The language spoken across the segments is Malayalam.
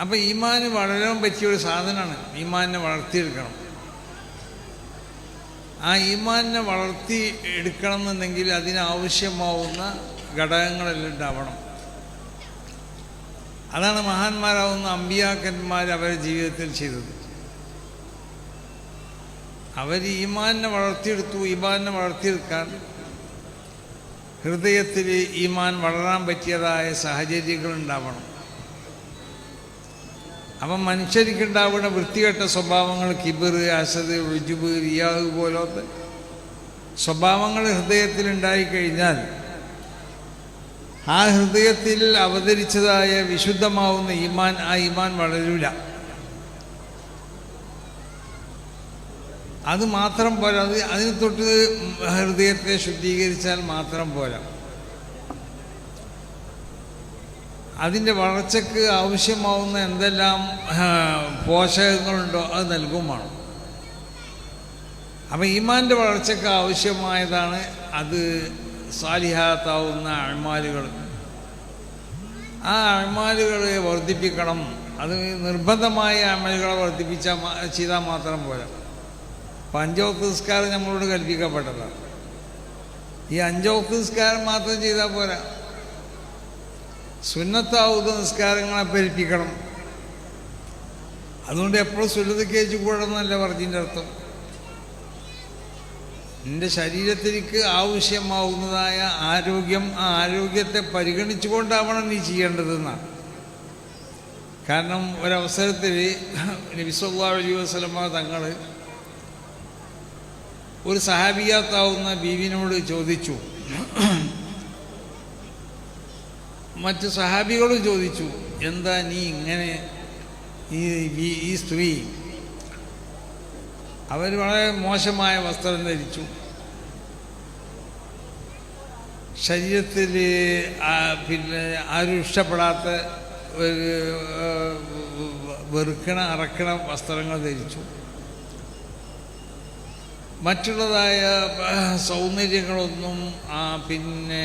അപ്പം ഈമാന് വളരാൻ പറ്റിയ ഒരു സാധനമാണ് ഈമാനെ വളർത്തിയെടുക്കണം. ആ ഈമാനെ വളർത്തി എടുക്കണം എന്നുണ്ടെങ്കിൽ അതിനാവശ്യമാവുന്ന ഘടകങ്ങളെല്ലാം ഉണ്ടാവണം. അതാണ് മഹാന്മാരാവുന്ന അമ്പിയാക്കന്മാർ അവരുടെ ജീവിതത്തിൽ ചെയ്തത്. അവർ ഈമാനെ വളർത്തിയെടുത്തു ഈമാനെ വളർത്തിയെടുക്കാൻ ഹൃദയത്തിൽ ഈമാൻ വളരാൻ പറ്റിയതായ സാഹചര്യങ്ങൾ ഉണ്ടാവണം. അപ്പം മനുഷ്യർക്കുണ്ടാവുന്ന വൃത്തികെട്ട സ്വഭാവങ്ങൾ കിബിർ അസദ് രുജുബ് റിയാദ് പോലത്തെ സ്വഭാവങ്ങൾ ഹൃദയത്തിൽ ഉണ്ടായിക്കഴിഞ്ഞാൽ ആ ഹൃദയത്തിൽ അവതരിച്ചതായ വിശുദ്ധമാവുന്ന ഈമാൻ ആ ഈമാൻ വളരൂല. അത് മാത്രം പോരാ. അത് അതിന് തൊട്ട് ഹൃദയത്തെ ശുദ്ധീകരിച്ചാൽ മാത്രം പോരാ. അതിന്റെ വളർച്ചയ്ക്ക് ആവശ്യമാവുന്ന എന്തെല്ലാം പോഷകങ്ങളുണ്ടോ അത് നൽകുമാണ് അപ്പം ഈമാന്റെ വളർച്ചയ്ക്ക് ആവശ്യമായതാണ് അത് സാലിഹാത്താവുന്ന അഴ്മാലുകൾ. ആ അഴ്മാലുകൾ വർദ്ധിപ്പിക്കണം. അത് നിർബന്ധമായ അമലുകളെ വർദ്ധിപ്പിച്ചാൽ ചെയ്താൽ മാത്രം പോരാ. പഞ്ചോക്ക് നിസ്കാരം നമ്മളോട് കൽപ്പിക്കപ്പെട്ടതാണ്. ഈ അഞ്ചോക്ക് നിസ്കാരം മാത്രം ചെയ്താൽ പോരാ. സുന്നത്താവുന്ന നിസ്കാരങ്ങളെ പരിപ്പിക്കണം. അതുകൊണ്ട് എപ്പോഴും സുന്നത്ത് കേച്ചു കൂടണമെന്നല്ല പറഞ്ഞതിന്റെ അർത്ഥം. നിന്റെ ശരീരത്തിലേക്ക് ആവശ്യമാവുന്നതായ ആരോഗ്യം ആ ആരോഗ്യത്തെ പരിഗണിച്ചുകൊണ്ടാവണം നീ ചെയ്യേണ്ടതെന്നാണ് കാരണം ഒരവസരത്തിൽ നബിസ്വല്ലാ അലൈഹി തങ്ങൾ ഒരു സഹാബിയാത്താവുന്ന ബീവിനോട് ചോദിച്ചു. മറ്റ് സഹാബികളും ചോദിച്ചു എന്താ നീ ഇങ്ങനെ ഈ ഈ- സ്ത്രീ? അവർ വളരെ മോശമായ വസ്ത്രം ധരിച്ചു. ശരീരത്തിൽ പിന്നെ ആരും ഇഷ്ടപ്പെടാത്ത ഒരു വെറുക്കണ അറക്കണ വസ്ത്രങ്ങൾ ധരിച്ചു. മറ്റുള്ളതായ സൗന്ദര്യങ്ങളൊന്നും പിന്നെ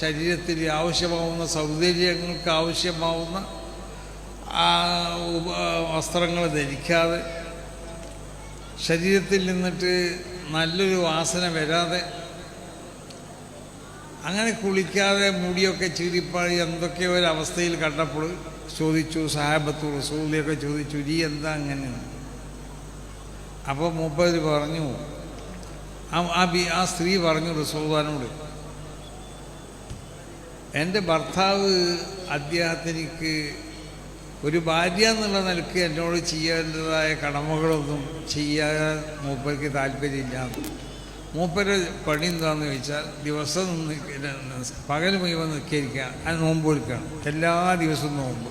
ശരീരത്തിൽ ആവശ്യമാവുന്ന സൗന്ദര്യങ്ങൾക്ക് ആവശ്യമാവുന്ന വസ്ത്രങ്ങൾ ധരിക്കാതെ ശരീരത്തിൽ നിന്നിട്ട് നല്ലൊരു വാസന വരാതെ അങ്ങനെ കുളിക്കാതെ മുടിയൊക്കെ ചീറിപ്പാഴി എന്തൊക്കെയോ ഒരു അവസ്ഥയിൽ കണ്ടപ്പോൾ ചോദിച്ചു സാഹബത്ത് റസൂലിയൊക്കെ ചോദിച്ചു നീ എന്താ അങ്ങനെ? അപ്പോൾ മൂപ്പര് പറഞ്ഞു ആ ആ സ്ത്രീ പറഞ്ഞു റസൂദാനോട് എന്റെ ഭർത്താവ് അദ്ദേഹത്തിനിക്ക് ഒരു ഭാര്യ എന്നുള്ള നിലയ്ക്ക് എന്നോട് ചെയ്യേണ്ടതായ കടമകളൊന്നും ചെയ്യാൻ മൂപ്പർക്ക് താല്പര്യമില്ല. മൂപ്പര് പണി എന്താണെന്ന് ചോദിച്ചാൽ ദിവസം പകൽ മുഴുവൻ നിൽക്കിയിരിക്കുക അത് നോമ്പ് എടുക്കണം എല്ലാ ദിവസവും നോമ്പ്.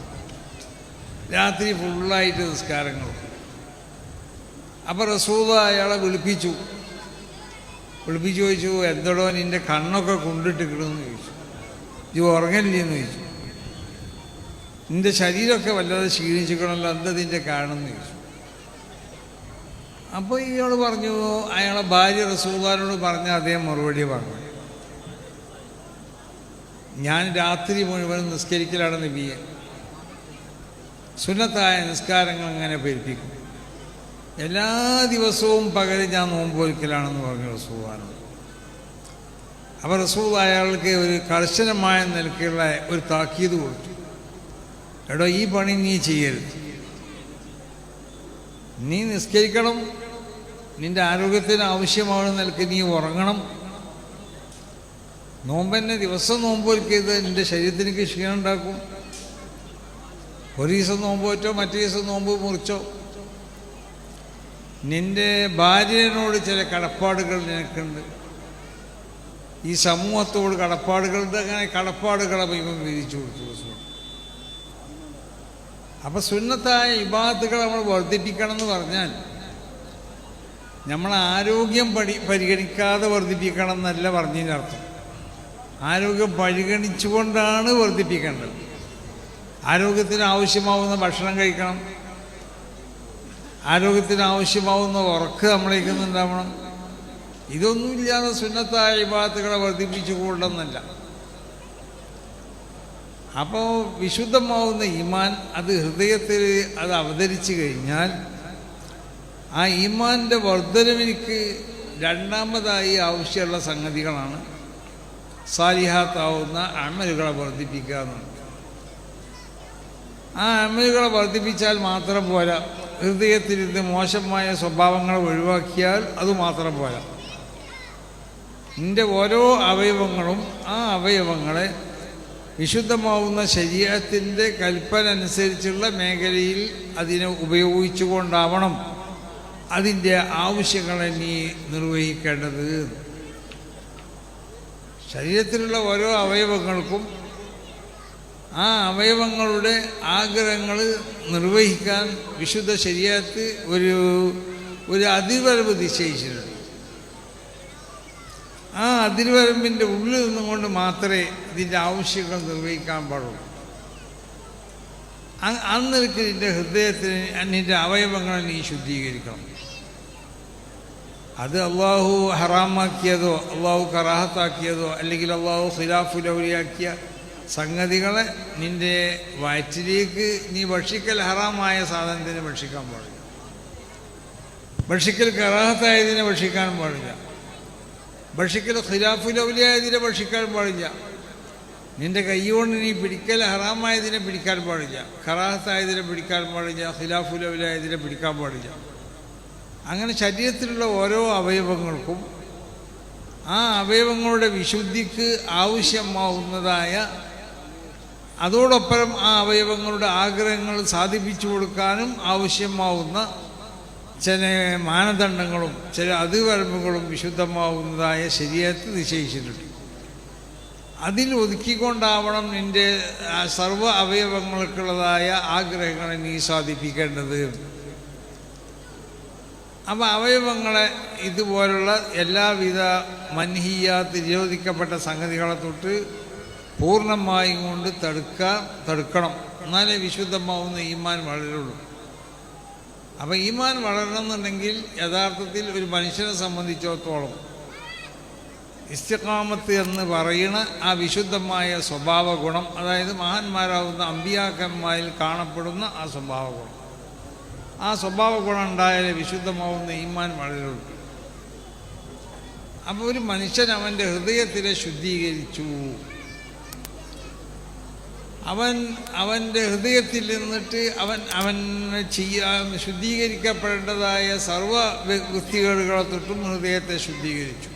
രാത്രി ഫുള്ളായിട്ട് നിസ്കാരങ്ങൾ. അപ്പോൾ റസൂദ അയാളെ വിളിപ്പിച്ചു. വിളിപ്പിച്ചു ചോദിച്ചു എന്തടോ നിന്റെ കണ്ണൊക്കെ കൊണ്ടിട്ട് കൊണ്ടിട്ടിക്കണമെന്ന് ചോദിച്ചു. ഇത് ഉറങ്ങലില്ലെന്ന് ചോദിച്ചു. നിന്റെ ശരീരമൊക്കെ വല്ലാതെ ക്ഷീണിച്ചിക്കണമല്ലോ എന്താ ഇതിന്റെ കാണുമെന്ന് ചോദിച്ചു. അപ്പോൾ ഇയാൾ പറഞ്ഞു അയാളെ ഭാര്യ റസൂദാനോട് പറഞ്ഞ അതേ മറുപടി പറഞ്ഞു. ഞാൻ രാത്രി മുഴുവൻ നിസ്കരിക്കലാണ് നബിയെ സുന്നത്തായ നിസ്കാരങ്ങൾ അങ്ങനെ പെരുപ്പിക്കും. എല്ലാ ദിവസവും പകരം ഞാൻ നോമ്പ് ഒരിക്കലാണെന്ന് പറഞ്ഞു റസൂദാനോട് അപ്പോൾ റസൂൽ അയാൾക്ക് ഒരു കർശനമായ നിലക്കുള്ള ഒരു താക്കീത് കൊടുത്തു. എടോ ഈ പണി നീ ചെയ്യരുത്. നീ നിസ്കരിക്കണം. നിന്റെ ആരോഗ്യത്തിന് ആവശ്യമാണ് നിലയ്ക്ക് നീ ഉറങ്ങണം. നോമ്പന്നെ ദിവസം നോമ്പ് ഒരുക്കിയത് നിന്റെ ശരീരത്തിലേക്ക് ക്ഷീണം ഉണ്ടാക്കും. ഒരു ദിവസം നോമ്പ് പറ്റോ മറ്റു ദിവസം നോമ്പ് മുറിച്ചോ. നിന്റെ ഭാര്യനോട് ചില കടപ്പാടുകൾ നിനക്കുണ്ട്. ഈ സമൂഹത്തോട് കടപ്പാടുകളുടെ അങ്ങനെ കടപ്പാടുകളെ ഇവൻ വിധിച്ചു കൊടുത്തു. അപ്പം സുന്നത്തായ വിഭാഗത്തുകൾ നമ്മൾ വർദ്ധിപ്പിക്കണം എന്ന് പറഞ്ഞാൽ നമ്മൾ ആരോഗ്യം പടി പരിഗണിക്കാതെ വർദ്ധിപ്പിക്കണം എന്നല്ല പറഞ്ഞതിന്റെ അർത്ഥം. ആരോഗ്യം പരിഗണിച്ചുകൊണ്ടാണ് വർദ്ധിപ്പിക്കേണ്ടത്. ആരോഗ്യത്തിന് ആവശ്യമാവുന്ന ഭക്ഷണം കഴിക്കണം. ആരോഗ്യത്തിന് ആവശ്യമാവുന്ന ഉറക്ക് നമ്മളേക്ക് ഉണ്ടാവണം ഇതൊന്നുമില്ലാതെ സുന്നത്തായ വിഭാഗത്തുകളെ വർദ്ധിപ്പിച്ചു കൊണ്ടെന്നല്ല അപ്പോൾ വിശുദ്ധമാവുന്ന ഈമാൻ അത് ഹൃദയത്തിൽ അത് അവതരിച്ചു കഴിഞ്ഞാൽ ആ ഈമാന്റെ വർദ്ധനവിനിക്ക് രണ്ടാമതായി ആവശ്യമുള്ള സംഗതികളാണ് സാലിഹാത്താവുന്ന അമലുകളെ വർദ്ധിപ്പിക്കുക എന്നുള്ളത്. ആ അമലുകളെ വർദ്ധിപ്പിച്ചാൽ മാത്രം പോരാ. ഹൃദയത്തിൽ ഇത് മോശമായ സ്വഭാവങ്ങൾ ഒഴിവാക്കിയാൽ അത് മാത്രം പോരാ. നിന്റെ ഓരോ അവയവങ്ങളും ആ അവയവങ്ങളെ വിശുദ്ധമാവുന്ന ശരീരത്തിന്റെ കൽപ്പന അനുസരിച്ചുള്ള മേഖലയിൽ അതിനെ ഉപയോഗിച്ചുകൊണ്ടാവണം അതിന്റെ ആവശ്യങ്ങളെ നീ നിർവഹിക്കേണ്ടത്. ശരീരത്തിലുള്ള ഓരോ അവയവങ്ങൾക്കും ആ അവയവങ്ങളുടെ ആഗ്രഹങ്ങൾ നിർവഹിക്കാൻ വിശുദ്ധ ശരീരത്ത് ഒരു ഒരു അതിവരവ് നിശ്ചയിച്ചിട്ടുണ്ട്. ആ അതിർവരമ്പിന്റെ ഉള്ളിൽ നിന്നുകൊണ്ട് മാത്രമേ ഇതിന്റെ ആവശ്യങ്ങൾ നിർവഹിക്കാൻ പാടുള്ളൂ. അ- അന്നിരിക്ക് നിന്റെ ഹൃദയത്തിന് നിന്റെ അവയവങ്ങളെ നീ ശുദ്ധീകരിക്കണം. അത് അള്ളാഹു ഹറാമാക്കിയതോ അള്ളാഹു കറാഹത്താക്കിയതോ അല്ലെങ്കിൽ അള്ളാഹു ഖിലാഫുലൗലിയാക്കിയ സംഗതികളെ നിന്റെ വയറ്റിലേക്ക് നീ ഭക്ഷിക്കൽ ഹറാമായ സാധനത്തിന് ഭക്ഷിക്കാൻ പാടില്ല. ഭക്ഷിക്കൽ കറാഹത്തായതിനെ ഭക്ഷിക്കാൻ പാടില്ല. ഭക്ഷിക്കൽ ഖിലാഫുലൗലിയായതിനെ ഭക്ഷിക്കാൻ പാടില്ല. നിന്റെ കൈകൊണ്ട് നീ പിടിക്കൽ ഹറാമായതിനെ പിടിക്കാൻ പാടില്ല. ഖറാഹത്തായതിനെ പിടിക്കാൻ പാടില്ല. ഖിലാഫുലൗലിയായതിനെ പിടിക്കാൻ പാടില്ല. അങ്ങനെ ശരീരത്തിലുള്ള ഓരോ അവയവങ്ങൾക്കും ആ അവയവങ്ങളുടെ വിശുദ്ധിക്ക് ആവശ്യമാവുന്നതായ അതോടൊപ്പം ആ അവയവങ്ങളുടെ ആഗ്രഹങ്ങൾ സാധിപ്പിച്ചു കൊടുക്കാനും ആവശ്യമാവുന്ന ചില മാനദണ്ഡങ്ങളും ചില അതിവരമ്പുകളും വിശുദ്ധമാവുന്നതായ ശരീരത്തിൽ നിശ്ചയിച്ചിട്ടുണ്ട്. അതിൽ ഒതുക്കിക്കൊണ്ടാവണം നിന്റെ സർവ അവയവങ്ങൾക്കുള്ളതായ ആഗ്രഹങ്ങളെ നീ സാധിപ്പിക്കേണ്ടത് അപ്പോൾ അവയവങ്ങളെ ഇതുപോലുള്ള എല്ലാവിധ മൻഹിയാത്ത് നിരോധിക്കപ്പെട്ട സംഗതികളെ തൊട്ട് പൂർണമായും കൊണ്ട് തടുക്കുക തടുക്കണം. എന്നാലേ വിശുദ്ധമാവുന്ന ഈമാൻ വളരുള്ളൂ. അപ്പോൾ ഈമാൻ വളരണം എന്നുണ്ടെങ്കിൽ യഥാർത്ഥത്തിൽ ഒരു മനുഷ്യനെ സംബന്ധിച്ചിടത്തോളം ഇസ്തിഖാമത്ത് എന്ന് പറയുന്ന ആ വിശുദ്ധമായ സ്വഭാവ ഗുണം അതായത് മഹാന്മാരാകുന്ന അമ്പിയാക്കന്മാരിൽ കാണപ്പെടുന്ന ആ സ്വഭാവ ഗുണം ആ സ്വഭാവ ഗുണം ഉണ്ടായാലേ വിശുദ്ധമാവുന്ന ഈമാൻ വളരുള്ളൂ. അപ്പോൾ ഒരു മനുഷ്യൻ അവന്റെ ഹൃദയത്തിലെ ശുദ്ധീകരിച്ചു. അവൻ അവന്റെ ഹൃദയത്തിൽ നിന്നിട്ട് അവൻ അവൻ ചെയ്യാൻ ശുദ്ധീകരിക്കപ്പെടേണ്ടതായ സർവ വൃത്തികേടുകളെ തൊട്ടും ഹൃദയത്തെ ശുദ്ധീകരിച്ചു.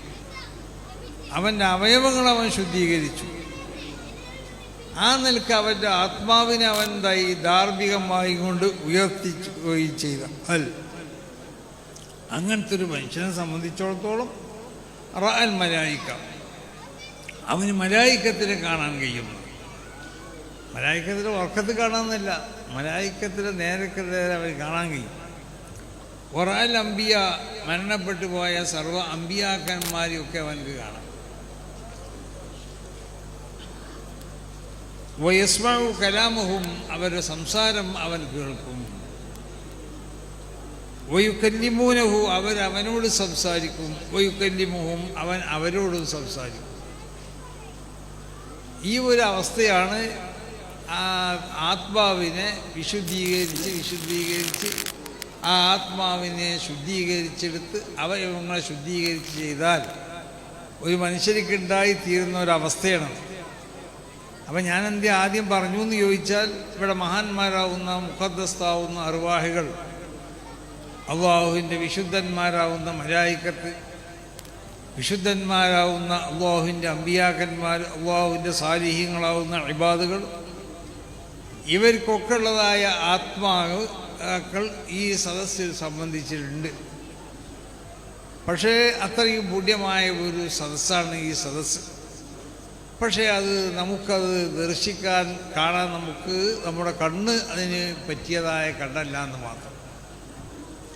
അവന്റെ അവയവങ്ങൾ അവൻ ശുദ്ധീകരിച്ചു. ആ നിലയ്ക്ക് അവന്റെ ആത്മാവിനെ അവൻ തൈ ധാർമ്മികമായി കൊണ്ട് ഉയർത്തിക്കുകയും ചെയ്ത. അൽ. അങ്ങനത്തെ ഒരു മനുഷ്യനെ സംബന്ധിച്ചിടത്തോളം റാൻ മലായിക്ക. അവന് മലായിക്കത്തിനെ കാണാൻ കഴിയുന്നു മലായിക്കത്തിന്റെ ഉറക്കത്തിൽ കാണാമെന്നില്ല. മലായിക്കത്തിന്റെ നേരക്കെതിരെ നേരെ അവന് കാണാൻ കഴിയും. ഒറാൽ അമ്പിയ മരണപ്പെട്ടു പോയ സർവ അമ്പിയാക്കന്മാരെയൊക്കെ അവനക്ക് കാണാം. വയസ്മാവു കലാമഹും അവരുടെ സംസാരം അവൻ കേൾക്കും. വയുക്കല്ലിമൂനഹു അവർ അവനോട് സംസാരിക്കും. വയുക്കല്ലിമുഹും അവൻ അവരോടും സംസാരിക്കും. ഈ ഒരു അവസ്ഥയാണ് ആ ആത്മാവിനെ വിശുദ്ധീകരിച്ച് വിശുദ്ധീകരിച്ച് ആ ആത്മാവിനെ ശുദ്ധീകരിച്ചെടുത്ത് അവയവങ്ങളെ ശുദ്ധീകരിച്ച് ചെയ്താൽ ഒരു മനുഷ്യർക്കുണ്ടായി തീരുന്ന ഒരവസ്ഥയാണ്. അപ്പം ഞാൻ എന്ത് ആദ്യം പറഞ്ഞു എന്ന് ചോദിച്ചാൽ ഇവിടെ മഹാന്മാരാവുന്ന മുഖദ്ദസ്താവുന്ന അറുവാഹികൾ അള്ളാഹുവിന്റെ വിശുദ്ധന്മാരാവുന്ന മലായിക്കത്ത് വിശുദ്ധന്മാരാവുന്ന അള്ളാഹുവിന്റെ അമ്പിയാക്കന്മാർ അള്ളാഹുവിന്റെ സാലിഹ്യങ്ങളാവുന്ന ഇബാദുകൾ ഇവർക്കൊക്കെ ഉള്ളതായ ആത്മാക്കൾ ഈ സദസ്സിൽ സംബന്ധിച്ചിട്ടുണ്ട്. പക്ഷേ അത്രയും പുണ്യമായ ഒരു സദസ്സാണ് ഈ സദസ്സ്. പക്ഷേ അത് നമുക്കത് ദർശിക്കാൻ കാണാൻ നമുക്ക് നമ്മുടെ കണ്ണ് അതിന് പറ്റിയതായ കണ്ടല്ല എന്ന് മാത്രം.